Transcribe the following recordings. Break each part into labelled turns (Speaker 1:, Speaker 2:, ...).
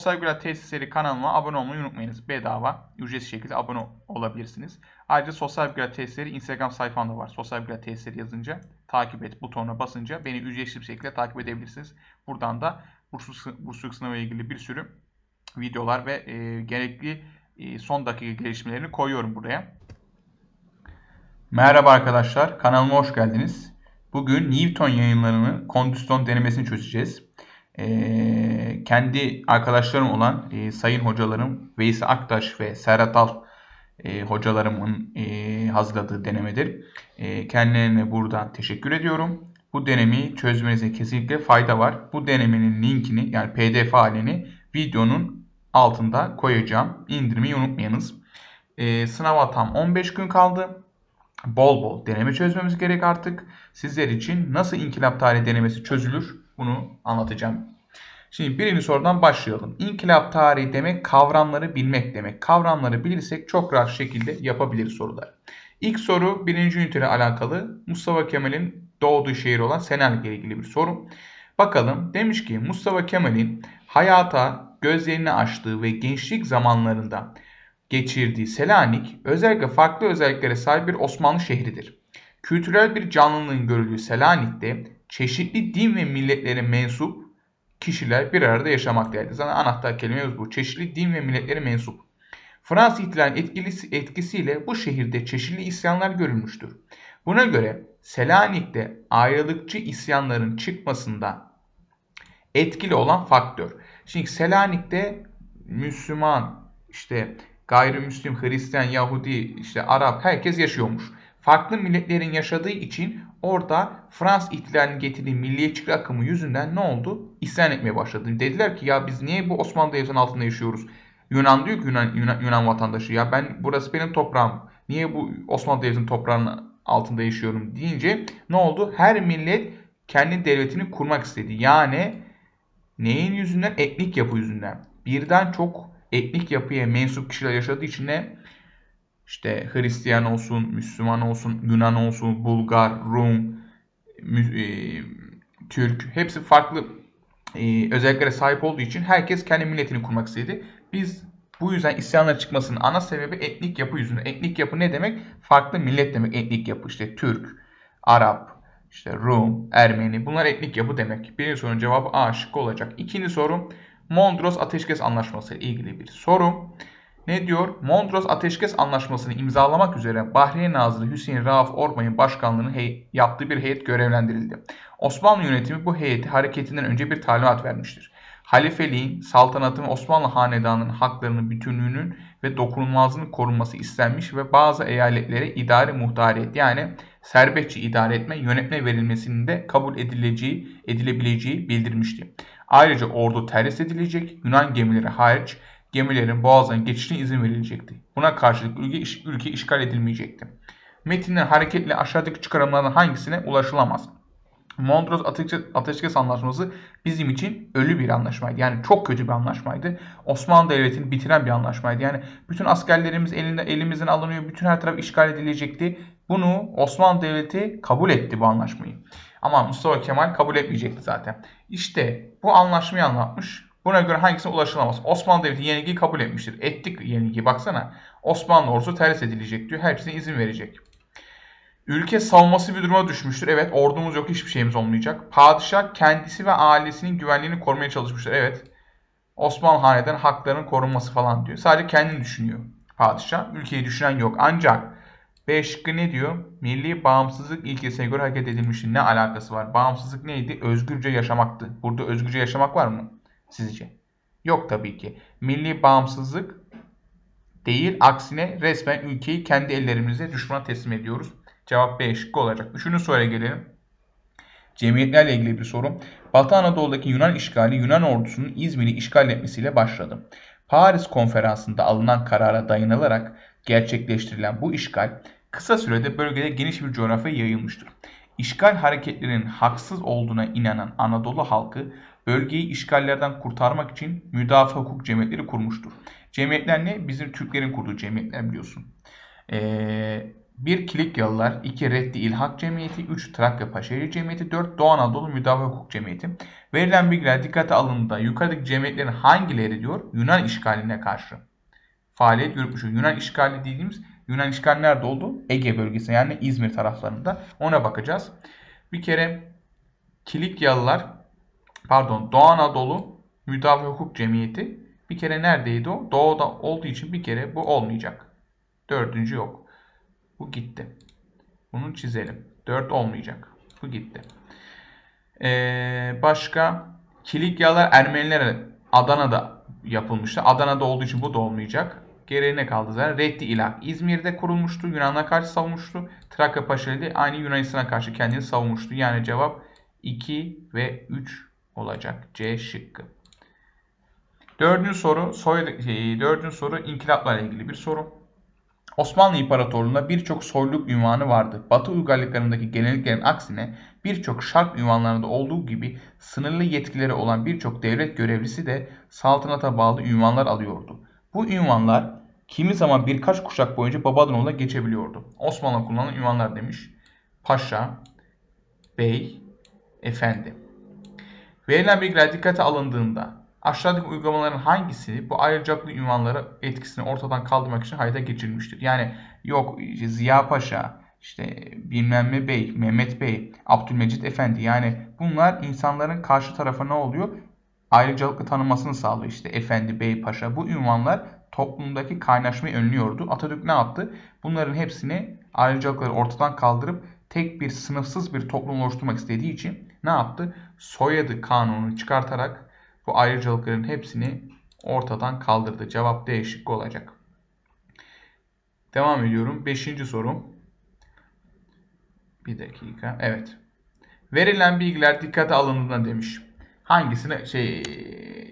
Speaker 1: Saygılar Tesisleri kanalıma abone olmayı unutmayınız. Bedava, ücretsiz şekilde abone olabilirsiniz. Ayrıca Sosyal Bilgiler Tesisleri Instagram sayfamda var. Sosyal Bilgiler Tesisleri yazınca takip et butonuna basınca beni ücretsiz bir şekilde takip edebilirsiniz. Buradan da bursluluk, bursluluk sınavı ile ilgili bir sürü videolar ve e, gerekli e, son dakika gelişmelerini koyuyorum buraya. Merhaba arkadaşlar, kanalıma hoş geldiniz. Bugün Newton yayınlarının kondisyon denemesini çözeceğiz. Ee, kendi arkadaşlarım olan e, sayın hocalarım Veysi Aktaş ve Serhat Al e, hocalarımın e, hazırladığı denemedir. E, kendilerine buradan teşekkür ediyorum. Bu denemeyi çözmenize kesinlikle fayda var. Bu denemenin linkini yani pdf halini videonun altında koyacağım. İndirmeyi unutmayınız. E, sınava tam 15 gün kaldı. Bol bol deneme çözmemiz gerek artık. Sizler için nasıl inkılap tarihi denemesi çözülür bunu anlatacağım. Şimdi birinci sorudan başlayalım. İnkılap tarihi demek kavramları bilmek demek. Kavramları bilirsek çok rahat şekilde yapabiliriz sorular. İlk soru birinci üniteyle alakalı Mustafa Kemal'in doğduğu şehir olan Selanik ile ilgili bir soru. Bakalım demiş ki Mustafa Kemal'in hayata gözlerini açtığı ve gençlik zamanlarında geçirdiği Selanik özellikle farklı özelliklere sahip bir Osmanlı şehridir. Kültürel bir canlılığın görüldüğü Selanik'te çeşitli din ve milletlere mensup kişiler bir arada yaşamaktaydı. Zaten anahtar kelimemiz bu. Çeşitli din ve milletlere mensup. Fransız ihtilalinin etkisi, etkisiyle bu şehirde çeşitli isyanlar görülmüştür. Buna göre Selanik'te ayrılıkçı isyanların çıkmasında etkili olan faktör. Şimdi Selanik'te Müslüman, işte gayrimüslim, Hristiyan, Yahudi, işte Arap herkes yaşıyormuş. Farklı milletlerin yaşadığı için orada Fransız ihtilalinin getirdiği milliyetçilik akımı yüzünden ne oldu? İsyan etmeye başladı. Dediler ki ya biz niye bu Osmanlı devletinin altında yaşıyoruz? Yunan diyor ki Yunan, Yunan, Yunan vatandaşı ya ben burası benim toprağım. Niye bu Osmanlı devletinin toprağının altında yaşıyorum deyince ne oldu? Her millet kendi devletini kurmak istedi. Yani neyin yüzünden? Etnik yapı yüzünden. Birden çok etnik yapıya mensup kişiler yaşadığı için ne? İşte Hristiyan olsun, Müslüman olsun, Yunan olsun, Bulgar, Rum, e, Türk hepsi farklı e, özelliklere sahip olduğu için herkes kendi milletini kurmak istedi. Biz bu yüzden isyanlar çıkmasının ana sebebi etnik yapı yüzünden. Etnik yapı ne demek? Farklı millet demek etnik yapı. İşte Türk, Arap, işte Rum, Ermeni bunlar etnik yapı demek. Birinci sorunun cevabı A şıkkı olacak. İkinci soru Mondros Ateşkes Anlaşması ile ilgili bir soru. Ne diyor? Mondros Ateşkes Anlaşması'nı imzalamak üzere Bahreyn Nazırı Hüseyin Rauf Orbay'ın başkanlığını yaptığı bir heyet görevlendirildi. Osmanlı yönetimi bu heyeti hareketinden önce bir talimat vermiştir. Halifeliğin, saltanatın Osmanlı hanedanının haklarının bütünlüğünün ve dokunulmazlığının korunması istenmiş ve bazı eyaletlere idari muhtariyet yani serbestçe idare etme, yönetme verilmesinin de kabul edileceği, edilebileceği bildirmişti. Ayrıca ordu terhis edilecek, Yunan gemileri hariç gemilerin boğazdan geçişine izin verilecekti. Buna karşılık ülke, ülke işgal edilmeyecekti. Metinden hareketle aşağıdaki çıkarımlardan hangisine ulaşılamaz? Mondros Ateşkes, Anlaşması bizim için ölü bir anlaşmaydı. Yani çok kötü bir anlaşmaydı. Osmanlı Devleti'ni bitiren bir anlaşmaydı. Yani bütün askerlerimiz elinde, elimizden alınıyor. Bütün her taraf işgal edilecekti. Bunu Osmanlı Devleti kabul etti bu anlaşmayı. Ama Mustafa Kemal kabul etmeyecekti zaten. İşte bu anlaşmayı anlatmış. Buna göre hangisine ulaşılamaz? Osmanlı Devleti yenilgiyi kabul etmiştir. Ettik yenilgiyi baksana. Osmanlı ordusu terhis edilecek diyor. Hepsine izin verecek. Ülke savunması bir duruma düşmüştür. Evet ordumuz yok hiçbir şeyimiz olmayacak. Padişah kendisi ve ailesinin güvenliğini korumaya çalışmıştır. Evet. Osmanlı hanedan haklarının korunması falan diyor. Sadece kendini düşünüyor padişah. Ülkeyi düşünen yok. Ancak B şıkkı ne diyor? Milli bağımsızlık ilkesine göre hareket edilmiştir. Ne alakası var? Bağımsızlık neydi? Özgürce yaşamaktı. Burada özgürce yaşamak var mı? Sizce? Yok tabii ki. Milli bağımsızlık değil aksine resmen ülkeyi kendi ellerimize düşmana teslim ediyoruz. Cevap B şıkkı olacak. Üçüncü soruya gelelim. Cemiyetlerle ilgili bir soru. Batı Anadolu'daki Yunan işgali Yunan ordusunun İzmir'i işgal etmesiyle başladı. Paris konferansında alınan karara dayanılarak gerçekleştirilen bu işgal kısa sürede bölgede geniş bir coğrafyaya yayılmıştır. İşgal hareketlerinin haksız olduğuna inanan Anadolu halkı bölgeyi işgallerden kurtarmak için müdafaa hukuk cemiyetleri kurmuştur. Cemiyetler ne? Bizim Türklerin kurduğu cemiyetler biliyorsun. Ee, 1 Kilikyalılar, 2 Reddi İlhak Cemiyeti, 3 Trakya Paşeri Cemiyeti, 4 Doğu Anadolu Müdafaa Hukuk Cemiyeti. Verilen bilgiler dikkate alındığında yukarıdaki cemiyetlerin hangileri diyor Yunan işgaline karşı faaliyet yürütmüş. Yunan işgali dediğimiz Yunan işgali nerede oldu? Ege bölgesi yani İzmir taraflarında. Ona bakacağız. Bir kere Kilikyalılar pardon Doğu Anadolu Müdafaa Hukuk Cemiyeti bir kere neredeydi o? Doğuda olduğu için bir kere bu olmayacak. Dördüncü yok. Bu gitti. Bunu çizelim. Dört olmayacak. Bu gitti. Ee, başka Kilikyalılar Ermenilere Adana'da yapılmıştı. Adana'da olduğu için bu da olmayacak. Geriye ne kaldı zaten? Reddi İlah İzmir'de kurulmuştu. Yunan'a karşı savunmuştu. Trakya Paşalı aynı Yunanistan'a karşı kendini savunmuştu. Yani cevap 2 ve 3 olacak. C şıkkı. Dördüncü soru, soy, şey, dördüncü soru inkılaplarla ilgili bir soru. Osmanlı İmparatorluğu'nda birçok soyluluk ünvanı vardı. Batı uygarlıklarındaki geleneklerin aksine birçok şark ünvanlarında olduğu gibi sınırlı yetkileri olan birçok devlet görevlisi de saltanata bağlı ünvanlar alıyordu. Bu ünvanlar kimi zaman birkaç kuşak boyunca babadan oğula geçebiliyordu. Osmanlı kullanılan ünvanlar demiş. Paşa, bey, efendi. Verilen bilgiler dikkate alındığında aşağıdaki uygulamaların hangisi bu ayrıcalıklı ünvanları etkisini ortadan kaldırmak için hayata geçirilmiştir? Yani yok işte Ziya Paşa, işte bilmem ne bey, Mehmet Bey, Abdülmecit Efendi yani bunlar insanların karşı tarafa ne oluyor? Ayrıcalıklı tanımasını sağlıyor işte efendi, bey, paşa. Bu ünvanlar toplumdaki kaynaşmayı önlüyordu. Atatürk ne yaptı? Bunların hepsini ayrıcalıkları ortadan kaldırıp tek bir sınıfsız bir toplum oluşturmak istediği için ne yaptı? Soyadı kanunu çıkartarak bu ayrıcalıkların hepsini ortadan kaldırdı. Cevap D şıkkı olacak. Devam ediyorum. Beşinci soru. Bir dakika. Evet. Verilen bilgiler dikkate alındığında demiş. Hangisine şey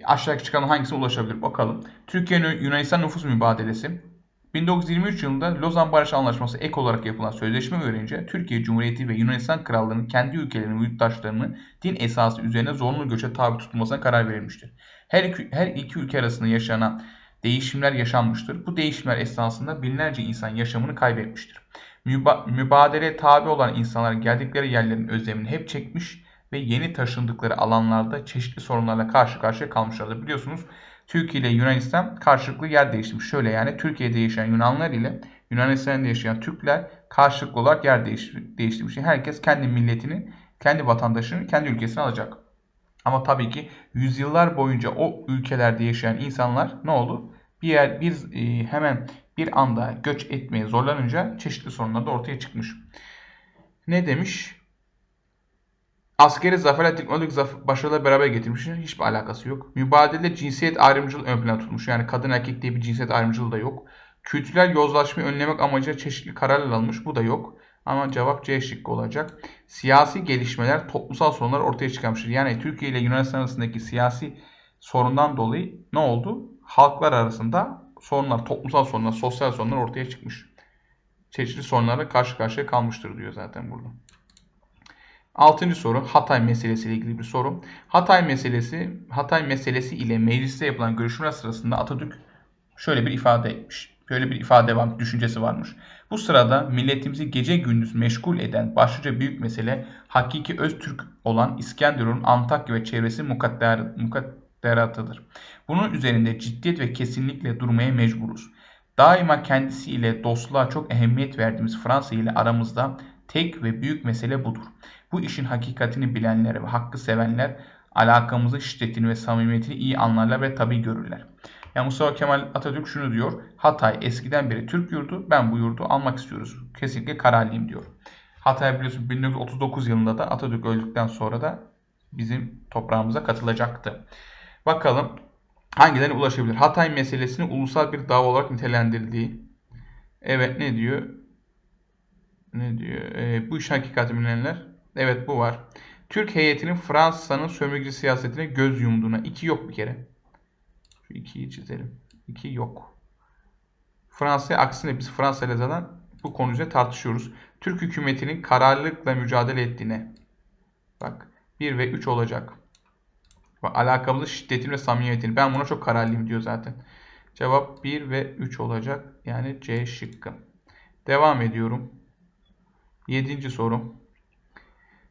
Speaker 1: aşağıdaki çıkan hangisine ulaşabilir bakalım. Türkiye'nin Yunanistan nüfus mübadelesi 1923 yılında Lozan Barış Anlaşması ek olarak yapılan sözleşme görünce Türkiye Cumhuriyeti ve Yunanistan Krallığı'nın kendi ülkelerinin yurttaşlarını din esası üzerine zorunlu göçe tabi tutulmasına karar verilmiştir. Her iki, her iki ülke arasında yaşanan değişimler yaşanmıştır. Bu değişimler esnasında binlerce insan yaşamını kaybetmiştir. Müba mübadele tabi olan insanlar geldikleri yerlerin özlemini hep çekmiş ve yeni taşındıkları alanlarda çeşitli sorunlarla karşı karşıya kalmışlardır. Biliyorsunuz Türkiye ile Yunanistan karşılıklı yer değiştirmiş. Şöyle yani Türkiye'de yaşayan Yunanlar ile Yunanistan'da yaşayan Türkler karşılıklı olarak yer değiştirmiş. Herkes kendi milletini, kendi vatandaşını, kendi ülkesine alacak. Ama tabii ki yüzyıllar boyunca o ülkelerde yaşayan insanlar ne oldu? Bir yer bir e, hemen bir anda göç etmeye zorlanınca çeşitli sorunlar da ortaya çıkmış. Ne demiş? Askeri zaferler diplomatik zaf başarılar beraber getirmiş. Hiçbir alakası yok. Mübadelede cinsiyet ayrımcılığı ön plana tutmuş. Yani kadın erkek diye bir cinsiyet ayrımcılığı da yok. Kültürel yozlaşmayı önlemek amacıyla çeşitli kararlar alınmış. Bu da yok. Ama cevap C şıkkı olacak. Siyasi gelişmeler toplumsal sorunlar ortaya çıkarmıştır. Yani Türkiye ile Yunanistan arasındaki siyasi sorundan dolayı ne oldu? Halklar arasında sorunlar, toplumsal sorunlar, sosyal sorunlar ortaya çıkmış. Çeşitli sorunlarla karşı karşıya kalmıştır diyor zaten burada. Altıncı soru Hatay meselesiyle ilgili bir soru. Hatay meselesi Hatay meselesi ile mecliste yapılan görüşmeler sırasında Atatürk şöyle bir ifade etmiş. Böyle bir ifade var, düşüncesi varmış. Bu sırada milletimizi gece gündüz meşgul eden başlıca büyük mesele hakiki Öztürk olan İskenderun, Antakya ve çevresi mukadder, mukadderatıdır. Bunun üzerinde ciddiyet ve kesinlikle durmaya mecburuz. Daima kendisiyle dostluğa çok ehemmiyet verdiğimiz Fransa ile aramızda tek ve büyük mesele budur. Bu işin hakikatini bilenler ve hakkı sevenler alakamızın şiddetini ve samimiyetini iyi anlarlar ve tabi görürler. Yani Mustafa Kemal Atatürk şunu diyor. Hatay eskiden beri Türk yurdu. Ben bu yurdu almak istiyoruz. Kesinlikle kararlıyım diyor. Hatay biliyorsun 1939 yılında da Atatürk öldükten sonra da bizim toprağımıza katılacaktı. Bakalım hangilerine ulaşabilir? Hatay meselesini ulusal bir dava olarak nitelendirdiği. Evet ne diyor? Ne diyor? E, bu iş hakikati bilenler Evet bu var. Türk heyetinin Fransa'nın sömürge siyasetine göz yumduğuna. iki yok bir kere. Şu ikiyi çizelim. İki yok. Fransa'ya aksine biz Fransa ile zaten bu konu üzerine tartışıyoruz. Türk hükümetinin kararlılıkla mücadele ettiğine. Bak 1 ve 3 olacak. Bak, alakamızı şiddetin ve samimiyetini. Ben buna çok kararlıyım diyor zaten. Cevap 1 ve 3 olacak. Yani C şıkkı. Devam ediyorum. Yedinci soru.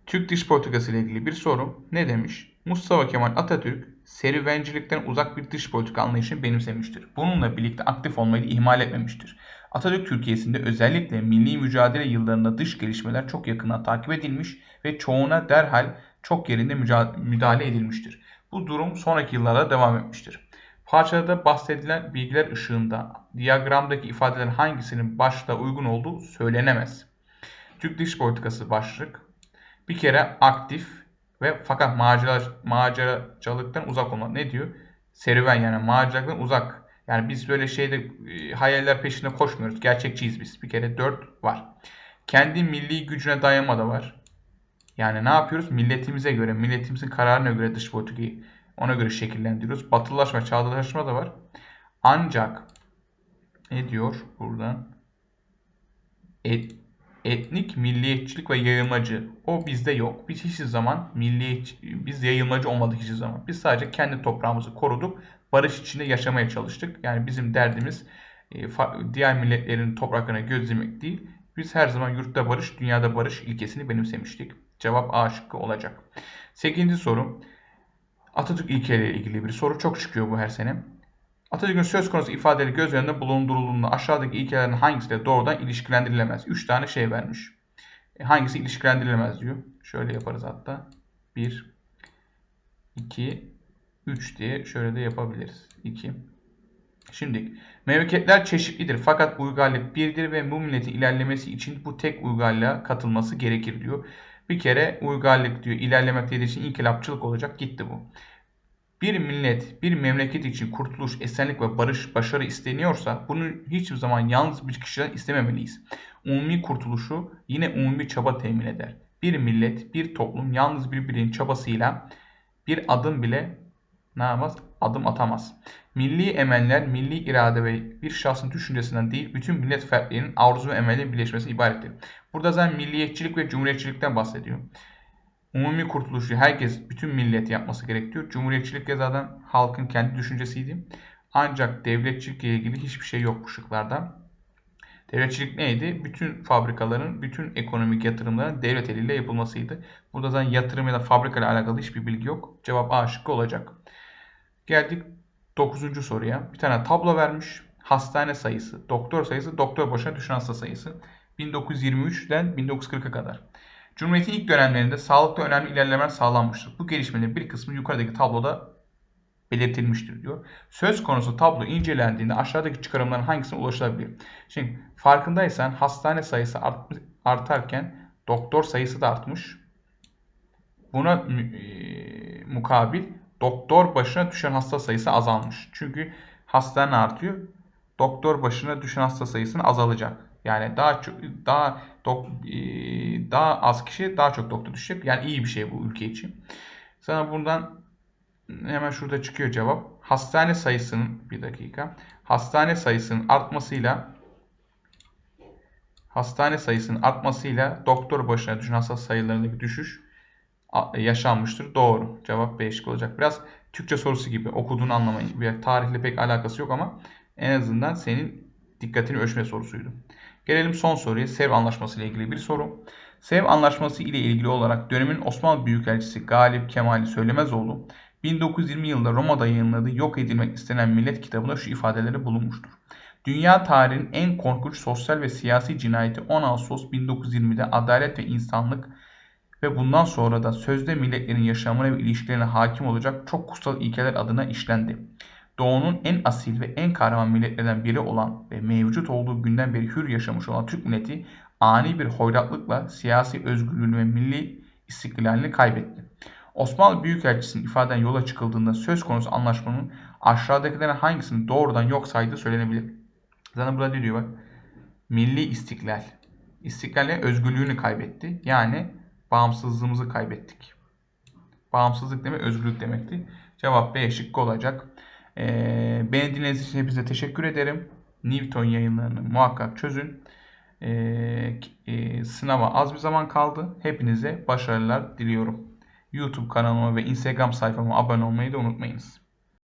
Speaker 1: Türk dış politikası ile ilgili bir soru. Ne demiş? Mustafa Kemal Atatürk serüvencilikten uzak bir dış politika anlayışını benimsemiştir. Bununla birlikte aktif olmayı ihmal etmemiştir. Atatürk Türkiye'sinde özellikle milli mücadele yıllarında dış gelişmeler çok yakından takip edilmiş ve çoğuna derhal çok yerinde müdahale edilmiştir. Bu durum sonraki yıllarda devam etmiştir. Parçada bahsedilen bilgiler ışığında diyagramdaki ifadelerin hangisinin başta uygun olduğu söylenemez. Türk dış politikası başlık. Bir kere aktif ve fakat macera, maceracılıktan uzak olmak. Ne diyor? Serüven yani maceracılıktan uzak. Yani biz böyle şeyde e, hayaller peşinde koşmuyoruz. Gerçekçiyiz biz. Bir kere 4 var. Kendi milli gücüne dayanma da var. Yani ne yapıyoruz? Milletimize göre, milletimizin kararına göre dış politikayı ona göre şekillendiriyoruz. Batılılaşma, çağdaşlaşma da var. Ancak ne diyor burada? Et, etnik milliyetçilik ve yayılmacı. O bizde yok. Biz hiçbir zaman milliyetçi, biz yayılmacı olmadık hiçbir zaman. Biz sadece kendi toprağımızı koruduk. Barış içinde yaşamaya çalıştık. Yani bizim derdimiz e, diğer milletlerin topraklarına gözlemek değil. Biz her zaman yurtta barış, dünyada barış ilkesini benimsemiştik. Cevap A şıkkı olacak. 8. soru. Atatürk ilkeleriyle ilgili bir soru. Çok çıkıyor bu her sene. Atatürk'ün söz konusu ifadeleri göz önünde bulundurulduğunda aşağıdaki ilkelerin hangisiyle doğrudan ilişkilendirilemez? 3 tane şey vermiş. E, hangisi ilişkilendirilemez diyor. Şöyle yaparız hatta. 1, 2, 3 diye şöyle de yapabiliriz. 2. Şimdi memleketler çeşitlidir fakat uygarlık birdir ve bu milletin ilerlemesi için bu tek uygarlığa katılması gerekir diyor. Bir kere uygarlık diyor ilerlemek dediği için inkılapçılık olacak gitti bu. Bir millet, bir memleket için kurtuluş, esenlik ve barış, başarı isteniyorsa bunu hiçbir zaman yalnız bir kişiden istememeliyiz. Umumi kurtuluşu yine umumi çaba temin eder. Bir millet, bir toplum yalnız bir bireyin çabasıyla bir adım bile ne yapmaz? Adım atamaz. Milli emeller, milli irade ve bir şahsın düşüncesinden değil, bütün millet fertlerinin arzu ve emellerin birleşmesi ibarettir. Burada zaten milliyetçilik ve cumhuriyetçilikten bahsediyor. Umumi kurtuluşu herkes, bütün millet yapması gerekiyor. Cumhuriyetçilik de zaten halkın kendi düşüncesiydi. Ancak devletçilikle ilgili hiçbir şey yok bu şıklarda. Devletçilik neydi? Bütün fabrikaların, bütün ekonomik yatırımların devlet eliyle yapılmasıydı. Burada zaten yatırım ya da fabrika ile alakalı hiçbir bilgi yok. Cevap A şıkkı olacak. Geldik 9. soruya. Bir tane tablo vermiş. Hastane sayısı, doktor sayısı, doktor başına düşen hasta sayısı. 1923'den 1940'a kadar. Cumhuriyet'in ilk dönemlerinde sağlıkta önemli ilerlemeler sağlanmıştır. Bu gelişmelerin bir kısmı yukarıdaki tabloda belirtilmiştir diyor. Söz konusu tablo incelendiğinde aşağıdaki çıkarımların hangisine ulaşılabilir? Şimdi farkındaysan hastane sayısı art, artarken doktor sayısı da artmış. Buna e, mukabil doktor başına düşen hasta sayısı azalmış. Çünkü hastane artıyor. Doktor başına düşen hasta sayısının azalacak. Yani daha çok daha dok, e, daha az kişi daha çok doktor düşecek. Yani iyi bir şey bu ülke için. Sana buradan hemen şurada çıkıyor cevap. Hastane sayısının bir dakika. Hastane sayısının artmasıyla hastane sayısının artmasıyla doktor başına düşen hasta sayılarındaki düşüş yaşanmıştır. Doğru. Cevap B şık olacak. Biraz Türkçe sorusu gibi okuduğunu anlamayın. Bir tarihle pek alakası yok ama en azından senin dikkatini ölçme sorusuydu. Gelelim son soruya. Sev Anlaşması ile ilgili bir soru. Sev Anlaşması ile ilgili olarak dönemin Osmanlı Büyükelçisi Galip Kemal Söylemezoğlu 1920 yılında Roma'da yayınladığı Yok Edilmek istenen Millet kitabında şu ifadeleri bulunmuştur. Dünya tarihinin en korkunç sosyal ve siyasi cinayeti 10 Ağustos 1920'de adalet ve insanlık ve bundan sonra da sözde milletlerin yaşamına ve ilişkilerine hakim olacak çok kutsal ilkeler adına işlendi. Doğu'nun en asil ve en kahraman milletlerden biri olan ve mevcut olduğu günden beri hür yaşamış olan Türk milleti ani bir hoyratlıkla siyasi özgürlüğünü ve milli istiklalini kaybetti. Osmanlı Büyükelçisi'nin ifaden yola çıkıldığında söz konusu anlaşmanın aşağıdakilerin hangisini doğrudan yok saydığı söylenebilir. Zaten burada diyor bak. Milli istiklal. İstiklalle özgürlüğünü kaybetti. Yani bağımsızlığımızı kaybettik. Bağımsızlık demek özgürlük demekti. Cevap B şıkkı olacak. Ee, beni dinlediğiniz için hepinize teşekkür ederim. Newton yayınlarını muhakkak çözün. Ee, e, sınava az bir zaman kaldı. Hepinize başarılar diliyorum. YouTube kanalıma ve Instagram sayfama abone olmayı da unutmayınız.